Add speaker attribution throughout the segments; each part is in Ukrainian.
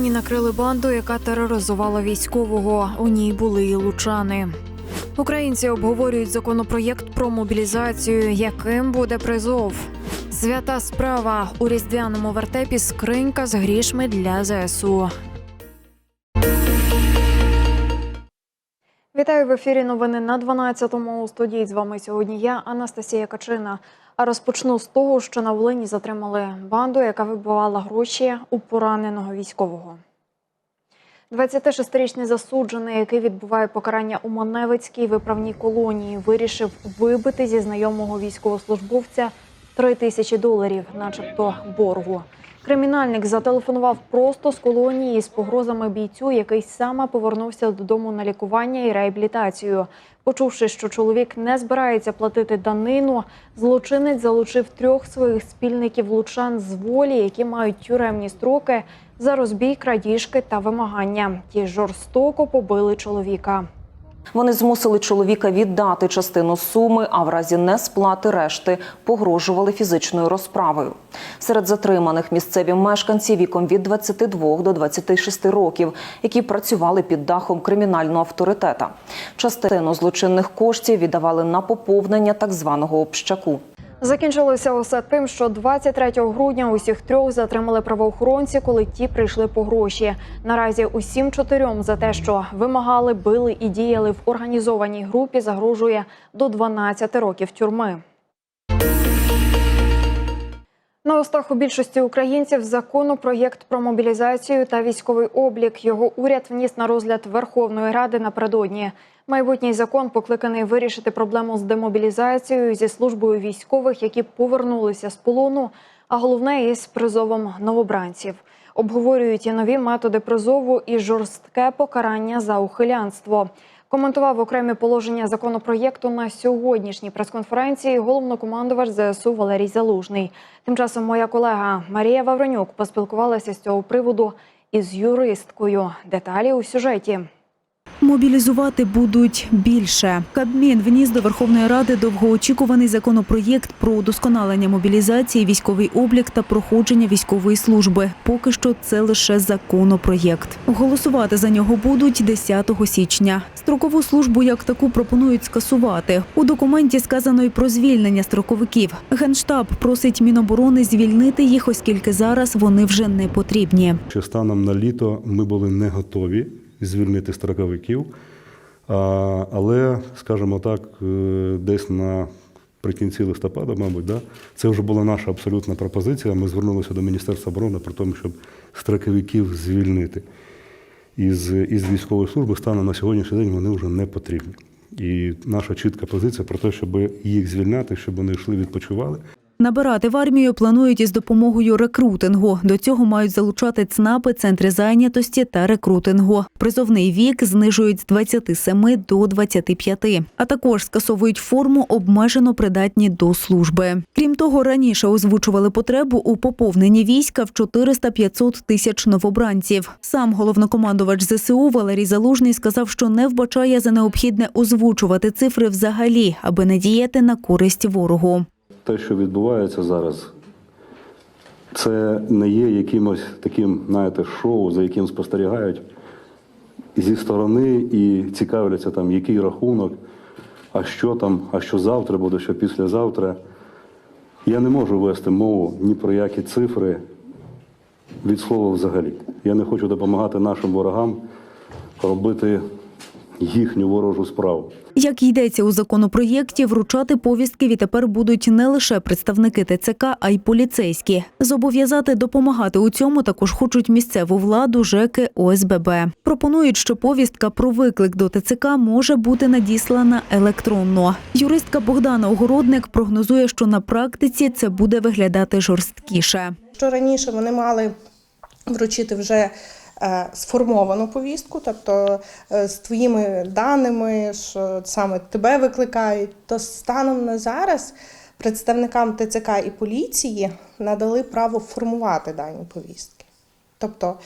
Speaker 1: Волині накрили банду, яка тероризувала військового. У ній були і лучани. Українці обговорюють законопроєкт про мобілізацію, яким буде призов. Свята справа у різдвяному вертепі скринька з грішми для ЗСУ. Вітаю в ефірі. Новини на 12-му. У студії з вами сьогодні я, Анастасія Качина. А розпочну з того, що на Волині затримали банду, яка вибивала гроші у пораненого військового. 26-річний засуджений, який відбуває покарання у Маневицькій виправній колонії, вирішив вибити зі знайомого військовослужбовця 3 тисячі доларів, начебто боргу. Кримінальник зателефонував просто з колонії з погрозами бійцю, який саме повернувся додому на лікування і реабілітацію. Почувши, що чоловік не збирається платити данину, злочинець залучив трьох своїх спільників лучан з волі, які мають тюремні строки за розбій, крадіжки та вимагання. Ті жорстоко побили чоловіка.
Speaker 2: Вони змусили чоловіка віддати частину суми, а в разі несплати решти погрожували фізичною розправою. Серед затриманих місцеві мешканці віком від 22 до 26 років, які працювали під дахом кримінального авторитета. Частину злочинних коштів віддавали на поповнення так званого общаку.
Speaker 1: Закінчилося усе тим, що 23 грудня усіх трьох затримали правоохоронці, коли ті прийшли по гроші. Наразі усім чотирьом за те, що вимагали, били і діяли в організованій групі, загрожує до 12 років тюрми. На устах у більшості українців законопроєкт про мобілізацію та військовий облік. Його уряд вніс на розгляд Верховної Ради напередодні. Майбутній закон покликаний вирішити проблему з демобілізацією зі службою військових, які повернулися з полону, а головне із призовом новобранців. Обговорюють і нові методи призову і жорстке покарання за ухилянство. Коментував окремі положення законопроєкту на сьогоднішній прес-конференції головнокомандувач ЗСУ Валерій Залужний. Тим часом моя колега Марія Вавронюк поспілкувалася з цього приводу із юристкою. Деталі у сюжеті.
Speaker 3: Мобілізувати будуть більше. Кабмін вніс до Верховної Ради довгоочікуваний законопроєкт про удосконалення мобілізації, військовий облік та проходження військової служби. Поки що це лише законопроєкт. Голосувати за нього будуть 10 січня. Строкову службу як таку пропонують скасувати. У документі сказано й про звільнення строковиків. Генштаб просить Міноборони звільнити їх, оскільки зараз вони вже не потрібні.
Speaker 4: Що станом на літо ми були не готові звільнити строковиків, але, скажімо так, е, десь на прикінці листопада, мабуть, да, це вже була наша абсолютна пропозиція. Ми звернулися до Міністерства оборони про те, щоб строковиків звільнити із, із військової служби. Станом на сьогоднішній день вони вже не потрібні. І наша чітка позиція про те, щоб їх звільняти, щоб вони йшли відпочивали.
Speaker 3: Набирати в армію планують із допомогою рекрутингу. До цього мають залучати ЦНАПи, центри зайнятості та рекрутингу. Призовний вік знижують з 27 до 25, а також скасовують форму обмежено придатні до служби. Крім того, раніше озвучували потребу у поповненні війська в 400-500 тисяч новобранців. Сам головнокомандувач ЗСУ Валерій Залужний сказав, що не вбачає за необхідне озвучувати цифри взагалі, аби не діяти на користь ворогу.
Speaker 4: Те, що відбувається зараз, це не є якимось таким, знаєте, шоу, за яким спостерігають зі сторони і цікавляться там, який рахунок, а що там, а що завтра буде, що післязавтра. Я не можу вести мову ні про які цифри від слова взагалі. Я не хочу допомагати нашим ворогам робити їхню ворожу справу.
Speaker 3: Як йдеться у законопроєкті, вручати повістки відтепер будуть не лише представники ТЦК, а й поліцейські. Зобов'язати допомагати у цьому також хочуть місцеву владу, ЖЕКи, ОСББ. Пропонують, що повістка про виклик до ТЦК може бути надіслана електронно. Юристка Богдана Огородник прогнозує, що на практиці це буде виглядати жорсткіше.
Speaker 5: Що раніше вони мали вручити вже сформовану повістку, тобто е, з твоїми даними, що саме тебе викликають, то станом на зараз представникам ТЦК і поліції надали право формувати дані повістки. Тобто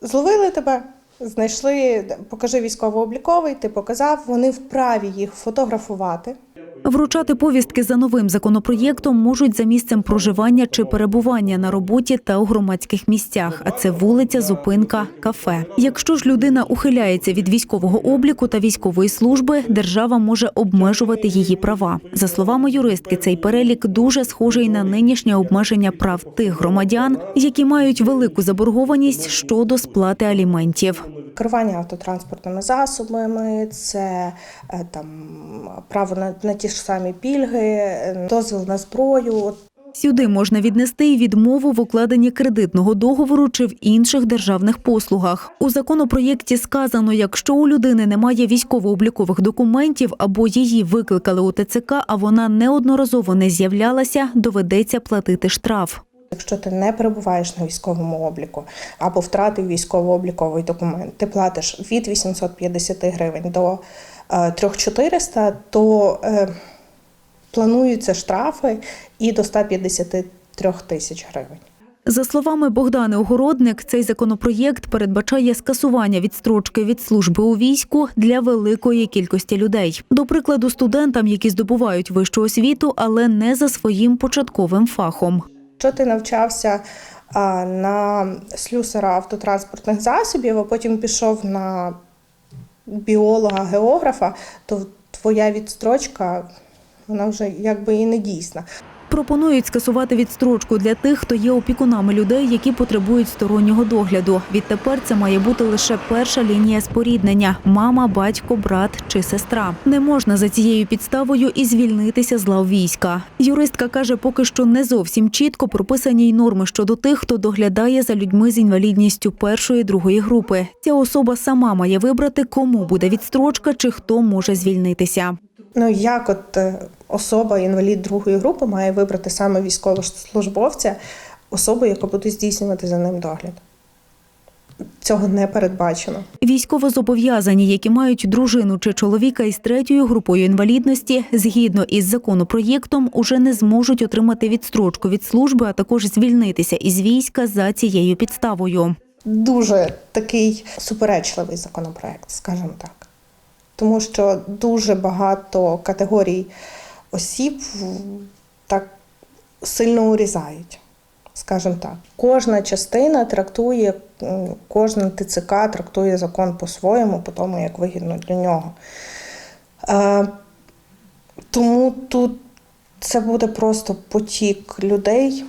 Speaker 5: зловили тебе, знайшли, покажи військово-обліковий, ти показав, вони вправі їх фотографувати.
Speaker 3: Вручати повістки за новим законопроєктом можуть за місцем проживання чи перебування на роботі та у громадських місцях, а це вулиця, зупинка, кафе. Якщо ж людина ухиляється від військового обліку та військової служби, держава може обмежувати її права. За словами юристки, цей перелік дуже схожий на нинішнє обмеження прав тих громадян, які мають велику заборгованість щодо сплати аліментів.
Speaker 5: Керування автотранспортними засобами, це е, там право на, на ті ж самі пільги, е, дозвіл на зброю.
Speaker 3: Сюди можна віднести й відмову в укладенні кредитного договору чи в інших державних послугах. У законопроєкті сказано, якщо у людини немає військово-облікових документів або її викликали у ТЦК, а вона неодноразово не з'являлася, доведеться платити штраф.
Speaker 5: Якщо ти не перебуваєш на військовому обліку або втратив військово-обліковий документ, ти платиш від 850 гривень до 3400, то е, плануються штрафи і до 153 тисяч гривень.
Speaker 3: За словами Богдани Огородник, цей законопроєкт передбачає скасування відстрочки від служби у війську для великої кількості людей. До прикладу, студентам, які здобувають вищу освіту, але не за своїм початковим фахом.
Speaker 5: Якщо ти навчався на слюсара автотранспортних засобів, а потім пішов на біолога, географа, то твоя відстрочка вона вже якби і не дійсна.
Speaker 3: Пропонують скасувати відстрочку для тих, хто є опікунами людей, які потребують стороннього догляду. Відтепер це має бути лише перша лінія споріднення мама, батько, брат чи сестра. Не можна за цією підставою і звільнитися з лав війська. Юристка каже, поки що не зовсім чітко прописані й норми щодо тих, хто доглядає за людьми з інвалідністю першої другої групи. Ця особа сама має вибрати, кому буде відстрочка чи хто може звільнитися.
Speaker 5: Ну як от е, особа, інвалід другої групи, має вибрати саме військовослужбовця, особу, яка буде здійснювати за ним догляд. Цього не передбачено.
Speaker 3: Військовозобов'язані, які мають дружину чи чоловіка із третьою групою інвалідності, згідно із законопроєктом, уже не зможуть отримати відстрочку від служби, а також звільнитися із війська за цією підставою.
Speaker 5: Дуже такий суперечливий законопроект, скажімо так. Тому що дуже багато категорій осіб так сильно урізають, скажімо так. Кожна частина трактує, кожна ТЦК трактує закон по-своєму, по тому, як вигідно для нього. Е, тому тут це буде просто потік людей,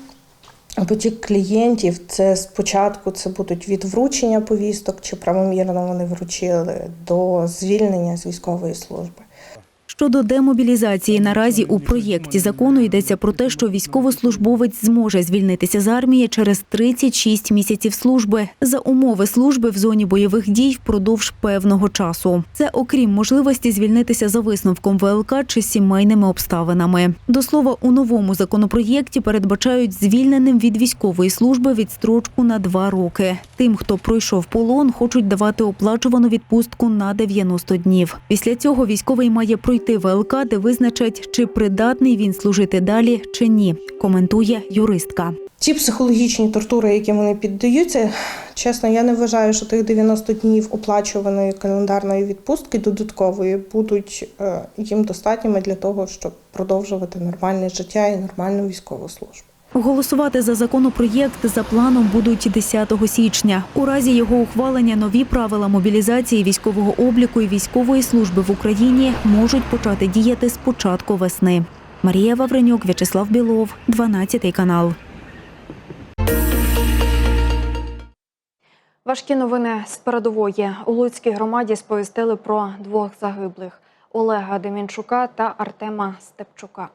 Speaker 5: потік клієнтів. Це спочатку це будуть від вручення повісток, чи правомірно вони вручили, до звільнення з військової служби.
Speaker 3: Щодо демобілізації, наразі у проєкті закону йдеться про те, що військовослужбовець зможе звільнитися з армії через 36 місяців служби за умови служби в зоні бойових дій впродовж певного часу. Це окрім можливості звільнитися за висновком ВЛК чи сімейними обставинами. До слова, у новому законопроєкті передбачають звільненим від військової служби відстрочку на два роки. Тим, хто пройшов полон, хочуть давати оплачувану відпустку на 90 днів. Після цього військовий має пройти ВЛК, де визначать, чи придатний він служити далі чи ні. Коментує юристка.
Speaker 5: Ті психологічні тортури, які вони піддаються, чесно, я не вважаю, що тих 90 днів оплачуваної календарної відпустки додаткової будуть е, їм достатніми для того, щоб продовжувати нормальне життя і нормальну військову службу.
Speaker 3: Голосувати за законопроєкт за планом будуть 10 січня. У разі його ухвалення нові правила мобілізації військового обліку і військової служби в Україні можуть почати діяти з початку весни. Марія Вавренюк, В'ячеслав Білов, 12 канал.
Speaker 1: Важкі новини з передової у Луцькій громаді сповістили про двох загиблих Олега Демінчука та Артема Степчука.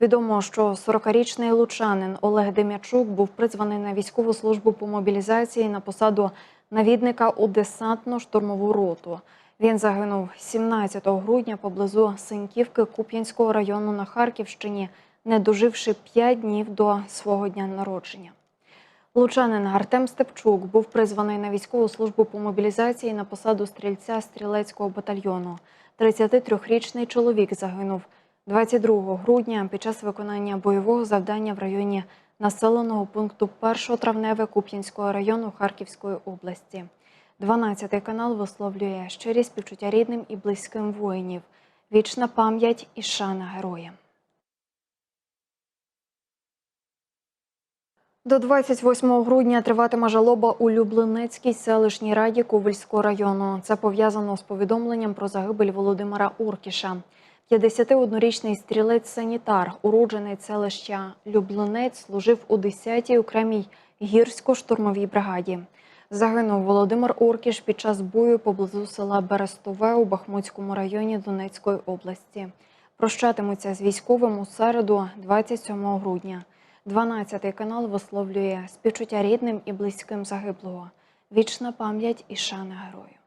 Speaker 1: Відомо, що 40-річний лучанин Олег Дем'ячук був призваний на військову службу по мобілізації на посаду навідника у десантно-штурмову роту. Він загинув 17 грудня поблизу Синьківки Куп'янського району на Харківщині, не доживши 5 днів до свого дня народження. Лучанин Артем Степчук був призваний на військову службу по мобілізації на посаду стрільця стрілецького батальйону. 33-річний чоловік загинув 22 грудня під час виконання бойового завдання в районі населеного пункту 1 травневе Куп'янського району Харківської області. 12-й канал висловлює щирі співчуття рідним і близьким воїнів. Вічна пам'ять і шана героям. До 28 грудня триватиме жалоба у Люблинецькій селищній раді Ковельського району. Це пов'язано з повідомленням про загибель Володимира Уркіша. 51-річний стрілець-санітар, уроджений селища Люблинець, служив у 10-й окремій гірсько-штурмовій бригаді. Загинув Володимир Уркіш під час бою поблизу села Берестове у Бахмутському районі Донецької області. Прощатимуться з військовим у середу, 27 грудня. 12 канал висловлює співчуття рідним і близьким загиблого. Вічна пам'ять і шана герою.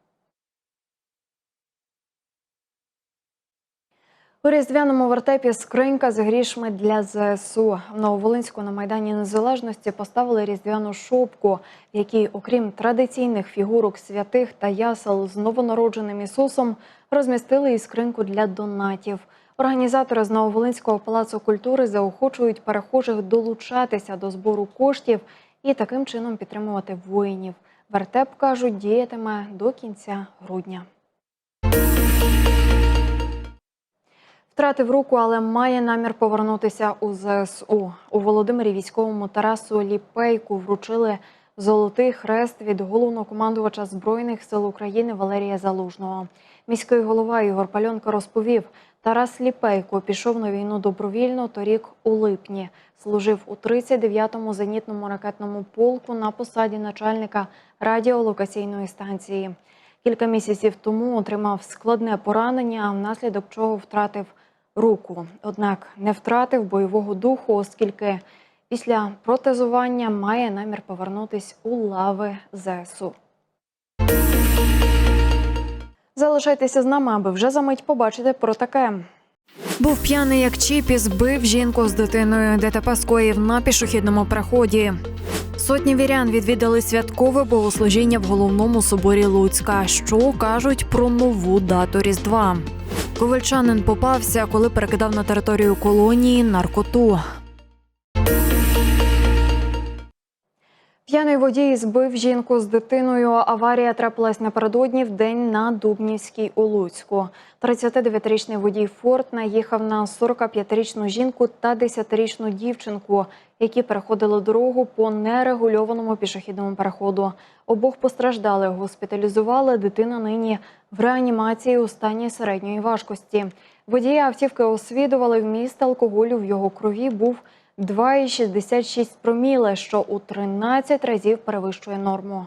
Speaker 1: У різдвяному вертепі скринька з грішми для ЗСУ. В Нововолинську на Майдані Незалежності поставили різдвяну шопку, в якій, окрім традиційних фігурок святих та ясел з новонародженим Ісусом, розмістили і скриньку для донатів. Організатори з Нововолинського палацу культури заохочують перехожих долучатися до збору коштів і таким чином підтримувати воїнів. Вертеп кажуть, діятиме до кінця грудня. Втратив руку, але має намір повернутися у ЗСУ. У Володимирі військовому Тарасу Ліпейку вручили золотий хрест від головнокомандувача Збройних сил України Валерія Залужного. Міський голова Ігор Пальонко розповів, Тарас Ліпейко пішов на війну добровільно торік у липні. Служив у 39-му зенітному ракетному полку на посаді начальника радіолокаційної станції. Кілька місяців тому отримав складне поранення, внаслідок чого втратив руку. Однак не втратив бойового духу, оскільки після протезування має намір повернутись у лави ЗСУ. Залишайтеся з нами, аби вже за мить побачити про таке. Був п'яний як чіп і збив жінку з дитиною. ДТП скоїв на пішохідному переході. Сотні вірян відвідали святкове богослужіння в головному соборі Луцька. Що кажуть про нову дату Різдва? Ковальчанин попався, коли перекидав на територію колонії наркоту. П'яний водій збив жінку з дитиною. Аварія трапилась напередодні в день на Дубнівській у Луцьку. 39-річний водій Форд наїхав на 45-річну жінку та 10-річну дівчинку, які переходили дорогу по нерегульованому пішохідному переходу. Обох постраждали, госпіталізували. Дитина нині в реанімації у стані середньої важкості. Водія автівки освідували вміст алкоголю в його крові був 2,66 проміле, що у 13 разів перевищує норму.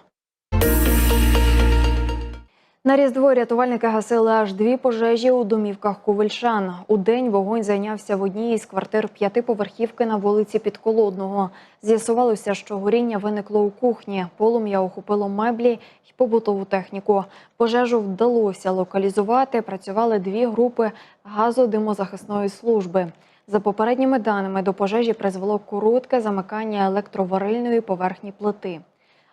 Speaker 1: На Різдво рятувальники гасили аж дві пожежі у домівках Ковельшан. У день вогонь зайнявся в одній із квартир п'ятиповерхівки на вулиці Підколодного. З'ясувалося, що горіння виникло у кухні. Полум'я охопило меблі й побутову техніку. Пожежу вдалося локалізувати. Працювали дві групи газодимозахисної служби. За попередніми даними, до пожежі призвело коротке замикання електроварильної поверхні плити.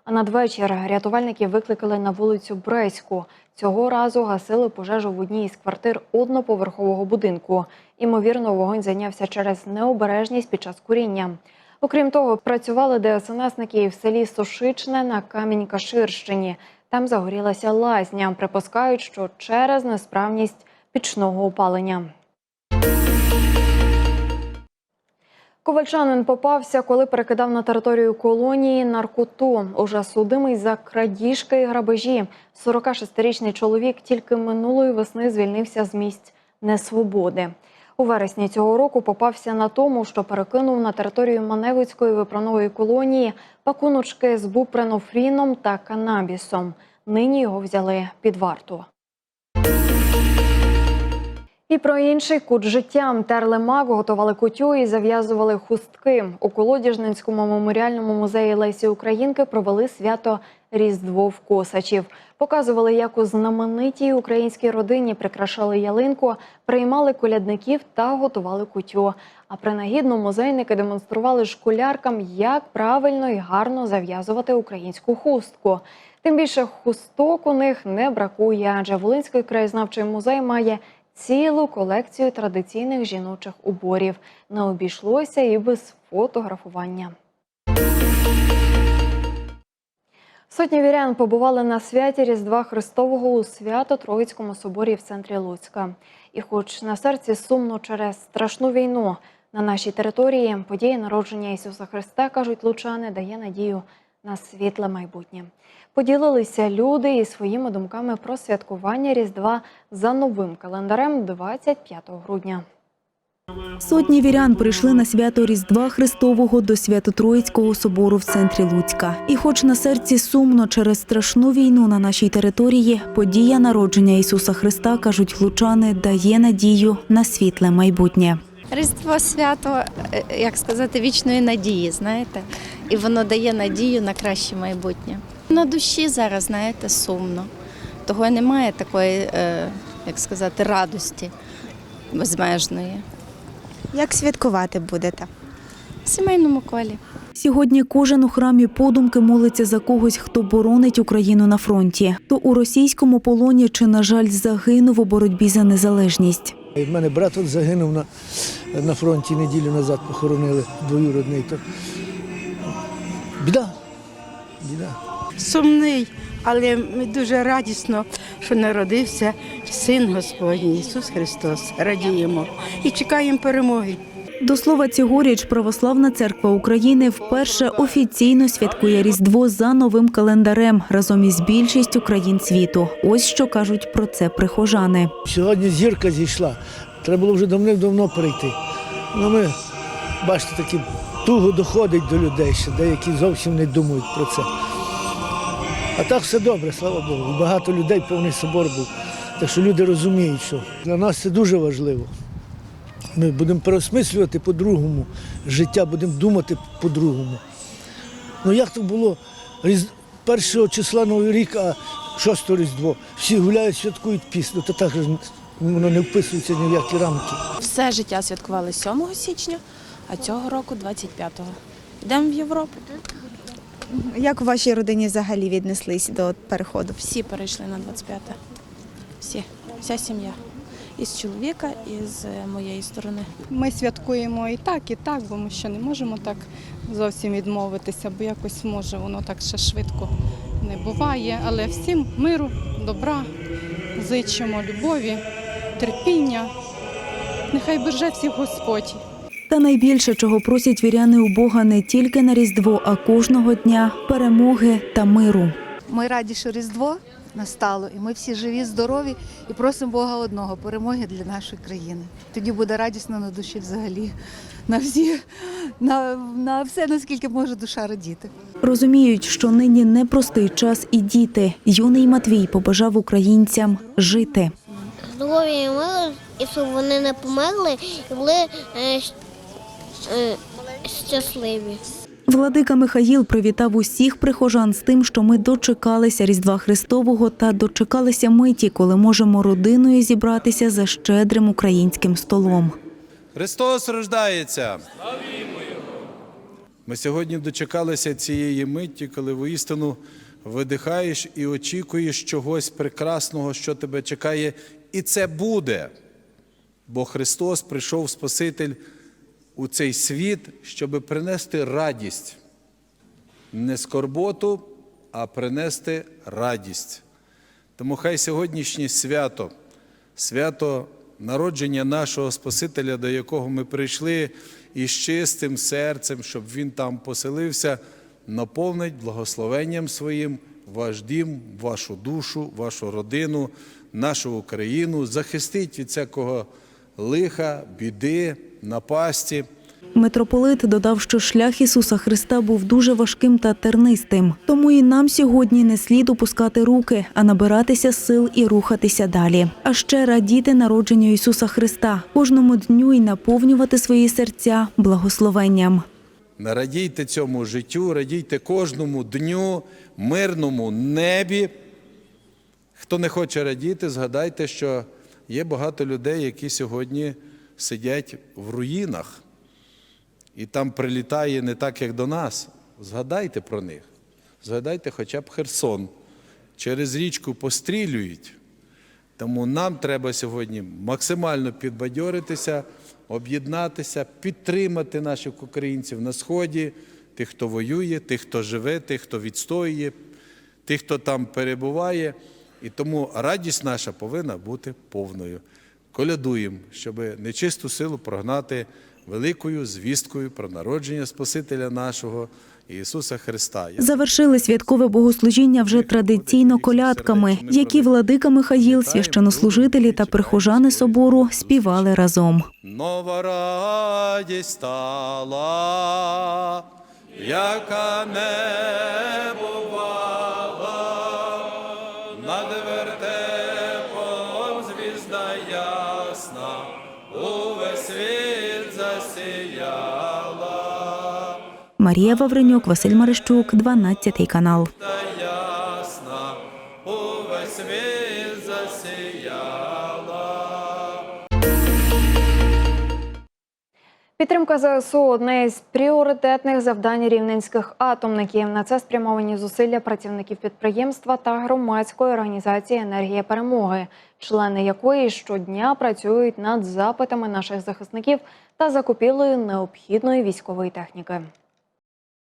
Speaker 1: А надвечір рятувальники викликали на вулицю Бреську. Цього разу гасили пожежу в одній із квартир одноповерхового будинку. Імовірно, вогонь зайнявся через необережність під час куріння. Окрім того, працювали ДСНСники і в селі Сошичне на Камінь-Каширщині. Там загорілася лазня. Припускають, що через несправність пічного опалення. Ковальчанин попався, коли перекидав на територію колонії наркоту. Уже судимий за крадіжки і грабежі. 46-річний чоловік тільки минулої весни звільнився з місць несвободи. У вересні цього року попався на тому, що перекинув на територію Маневицької виправної колонії пакуночки з бупренофріном та канабісом. Нині його взяли під варту. І про інший кут життя терли мак, готували кутю і зав'язували хустки. У Колодіжненському меморіальному музеї Лесі Українки провели свято Різдво в Косачів. Показували, як у знаменитій українській родині прикрашали ялинку, приймали колядників та готували кутю. А принагідно музейники демонстрували школяркам, як правильно і гарно зав'язувати українську хустку. Тим більше хусток у них не бракує, адже Волинський краєзнавчий музей має цілу колекцію традиційних жіночих уборів. Не обійшлося і без фотографування. Сотні вірян побували на святі Різдва Христового у Свято-Троїцькому соборі в центрі Луцька. І хоч на серці сумно через страшну війну на нашій території, подія народження Ісуса Христа, кажуть лучани, дає надію на світле майбутнє. Поділилися люди і своїми думками про святкування Різдва за новим календарем 25 грудня.
Speaker 3: Сотні вірян прийшли на свято Різдва Христового до Свято-Троїцького собору в центрі Луцька. І хоч на серці сумно через страшну війну на нашій території, подія народження Ісуса Христа, кажуть лучани, дає надію на світле майбутнє.
Speaker 6: Різдво свято, е, як сказати, вічної надії, знаєте, і воно дає надію на краще майбутнє. На душі зараз, знаєте, сумно. Того немає такої, е, як сказати, радості безмежної.
Speaker 7: Як святкувати будете?
Speaker 6: В сімейному колі.
Speaker 3: Сьогодні кожен у храмі подумки молиться за когось, хто боронить Україну на фронті. То у російському полоні чи, на жаль, загинув у боротьбі за незалежність.
Speaker 8: В мене брат от загинув на, на фронті неділю назад, похоронили двоюродний. То... Біда. Біда.
Speaker 9: сумний, але ми дуже радісно, що народився Син Господній Ісус Христос. Радіємо і чекаємо перемоги.
Speaker 3: До слова, цьогоріч Православна церква України вперше офіційно святкує Різдво за новим календарем разом із більшістю країн світу. Ось що кажуть про це прихожани.
Speaker 8: Сьогодні зірка зійшла. Треба було вже давним-давно перейти. Ну ми, бачите, такі туго доходить до людей ще, деякі зовсім не думають про це. А так все добре, слава Богу. Багато людей, повний собор був. Так що люди розуміють, що для нас це дуже важливо. Ми будемо переосмислювати по-другому життя, будемо думати по-другому. Ну як то було Різ... першого числа Новий рік, а шостого Різдво. Всі гуляють, святкують пісню, то так воно не вписується ні в які рамки.
Speaker 10: Все життя святкували 7 січня, а цього року 25-го. Йдемо в Європу.
Speaker 7: Як у вашій родині взагалі віднеслись до переходу?
Speaker 10: Всі перейшли на 25-те. Всі, вся сім'я. Із чоловіка, і з е, моєї сторони.
Speaker 11: Ми святкуємо і так, і так, бо ми ще не можемо так зовсім відмовитися, бо якось може воно так ще швидко не буває. Але всім миру, добра, зичимо любові, терпіння. Нехай береже всіх Господь.
Speaker 3: Та найбільше, чого просять віряни у Бога не тільки на Різдво, а кожного дня перемоги та миру.
Speaker 12: Ми раді, що Різдво настало, і ми всі живі, здорові, і просимо Бога одного перемоги для нашої країни. Тоді буде радісно на душі взагалі, на всі, на, на все, наскільки може душа радіти.
Speaker 3: Розуміють, що нині непростий час і діти. Юний Матвій побажав українцям жити.
Speaker 13: здоров'я і миру, і щоб вони не померли і були е, е, щасливі.
Speaker 3: Владика Михаїл привітав усіх прихожан з тим, що ми дочекалися Різдва Христового та дочекалися миті, коли можемо родиною зібратися за щедрим українським столом.
Speaker 14: Христос рождається. Ми сьогодні дочекалися цієї миті, коли воістину видихаєш і очікуєш чогось прекрасного, що тебе чекає, і це буде. Бо Христос прийшов Спаситель у цей світ, щоб принести радість, не скорботу, а принести радість. Тому хай сьогоднішнє свято, свято народження нашого Спасителя, до якого ми прийшли із чистим серцем, щоб Він там поселився, наповнить благословенням своїм ваш дім, вашу душу, вашу родину, нашу Україну, захистить від всякого лиха, біди, напасті.
Speaker 3: Митрополит додав, що шлях Ісуса Христа був дуже важким та тернистим. Тому і нам сьогодні не слід опускати руки, а набиратися сил і рухатися далі. А ще радіти народженню Ісуса Христа, кожному дню і наповнювати свої серця благословенням.
Speaker 14: Радійте цьому життю, радійте кожному дню, мирному небі. Хто не хоче радіти, згадайте, що є багато людей, які сьогодні сидять в руїнах, і там прилітає не так, як до нас. Згадайте про них. Згадайте хоча б Херсон. Через річку пострілюють. Тому нам треба сьогодні максимально підбадьоритися, об'єднатися, підтримати наших українців на сході, тих, хто воює, тих, хто живе, тих, хто відстоює, тих, хто там перебуває. І тому радість наша повинна бути повною. Колядуємо, щоб нечисту силу прогнати великою звісткою про народження Спасителя нашого Ісуса Христа.
Speaker 3: Завершили святкове богослужіння вже традиційно колядками, які владика Михаїл, священнослужителі та прихожани собору співали разом.
Speaker 14: Нова радість стала, яка не
Speaker 3: Марія Вавренюк, Василь Марищук, 12 канал.
Speaker 1: Підтримка ЗСУ одне із пріоритетних завдань рівненських атомників. На це спрямовані зусилля працівників підприємства та громадської організації Енергія перемоги, члени якої щодня працюють над запитами наших захисників та закупівлею необхідної військової техніки.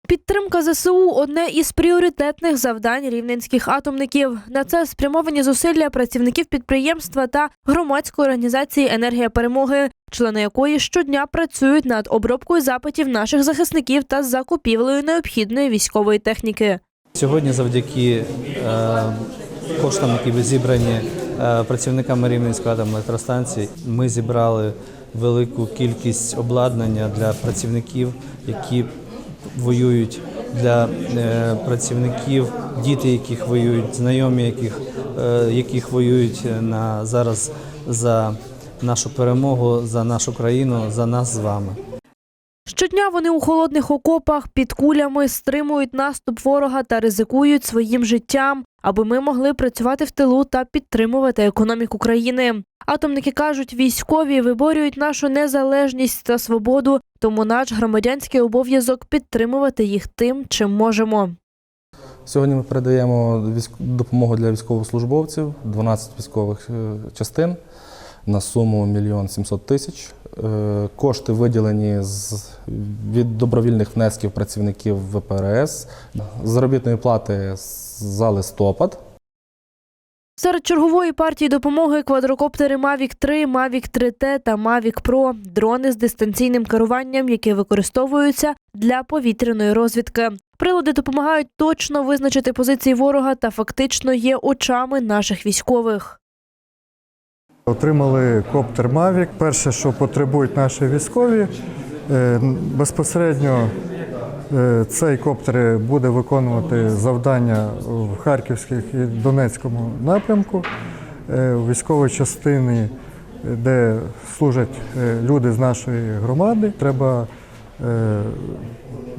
Speaker 15: Підтримка ЗСУ одне із пріоритетних завдань рівненських атомників. На це спрямовані зусилля працівників підприємства та громадської організації Енергія перемоги, члени якої щодня працюють над обробкою запитів наших захисників та закупівлею необхідної військової техніки.
Speaker 16: Сьогодні, завдяки е, коштам, які зібрані е, працівниками Рівненської атомної електростанції, ми зібрали велику кількість обладнання для працівників, які воюють, для е, працівників, діти, яких воюють, знайомі, яких, е, яких воюють на зараз за нашу перемогу, за нашу країну, за нас з вами.
Speaker 15: Щодня вони у холодних окопах під кулями стримують наступ ворога та ризикують своїм життям, аби ми могли працювати в тилу та підтримувати економіку країни. Атомники кажуть, військові виборюють нашу незалежність та свободу, тому наш громадянський обов'язок підтримувати їх тим, чим можемо.
Speaker 16: Сьогодні ми передаємо допомогу для військовослужбовців, 12 військових е, частин на суму 1 мільйон 700 тисяч. Е, Кошти виділені з, від добровільних внесків працівників ВПРС, заробітної плати за листопад.
Speaker 15: Серед чергової партії допомоги квадрокоптери Mavic 3, Mavic 3T та Mavic Pro – дрони з дистанційним керуванням, які використовуються для повітряної розвідки. Прилади допомагають точно визначити позиції ворога та фактично є очами наших військових.
Speaker 17: Отримали коптер Mavic. Перше, що потребують наші військові, е, безпосередньо е, цей коптер буде виконувати завдання в Харківських і Донецькому напрямку. Е, в частини, де служать люди з нашої громади, треба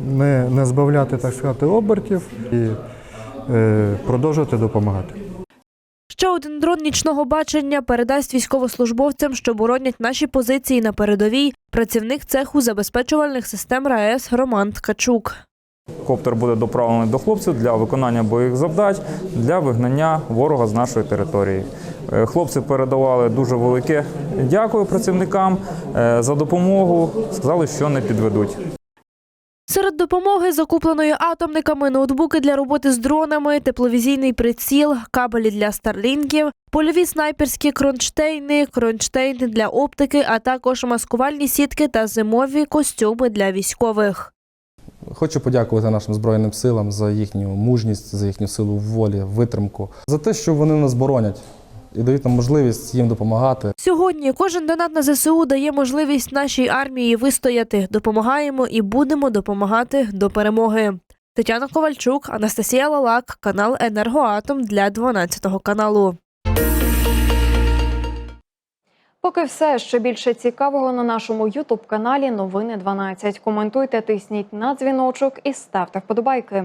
Speaker 17: не, не збавляти, так сказати, обертів і продовжувати допомагати.
Speaker 15: Ще один дрон нічного бачення передасть військовослужбовцям, що боронять наші позиції на передовій. Працівник цеху забезпечувальних систем РаЕС Роман Ткачук.
Speaker 18: Коптер буде доправлений до хлопців для виконання бойових завдань для вигнання ворога з нашої території. Е, Хлопці передавали дуже велике дякую працівникам е, за допомогу. Сказали, що не підведуть.
Speaker 15: Серед допомоги, закупленої атомниками, ноутбуки для роботи з дронами, тепловізійний приціл, кабелі для старлінків, польові снайперські кронштейни, кронштейни для оптики, а також маскувальні сітки та зимові костюми для військових.
Speaker 16: Хочу подякувати нашим Збройним силам за їхню мужність, за їхню силу волі, витримку, за те, що вони нас боронять і дають нам можливість їм допомагати.
Speaker 15: Сьогодні кожен донат на ЗСУ дає можливість нашій армії вистояти. Допомагаємо і будемо допомагати до перемоги. Тетяна Ковальчук, Анастасія Лалак, канал Енергоатом для 12 каналу.
Speaker 1: Поки все ще більше цікавого на нашому Ютуб каналі Новини 12. Коментуйте, тисніть на дзвіночок і ставте вподобайки.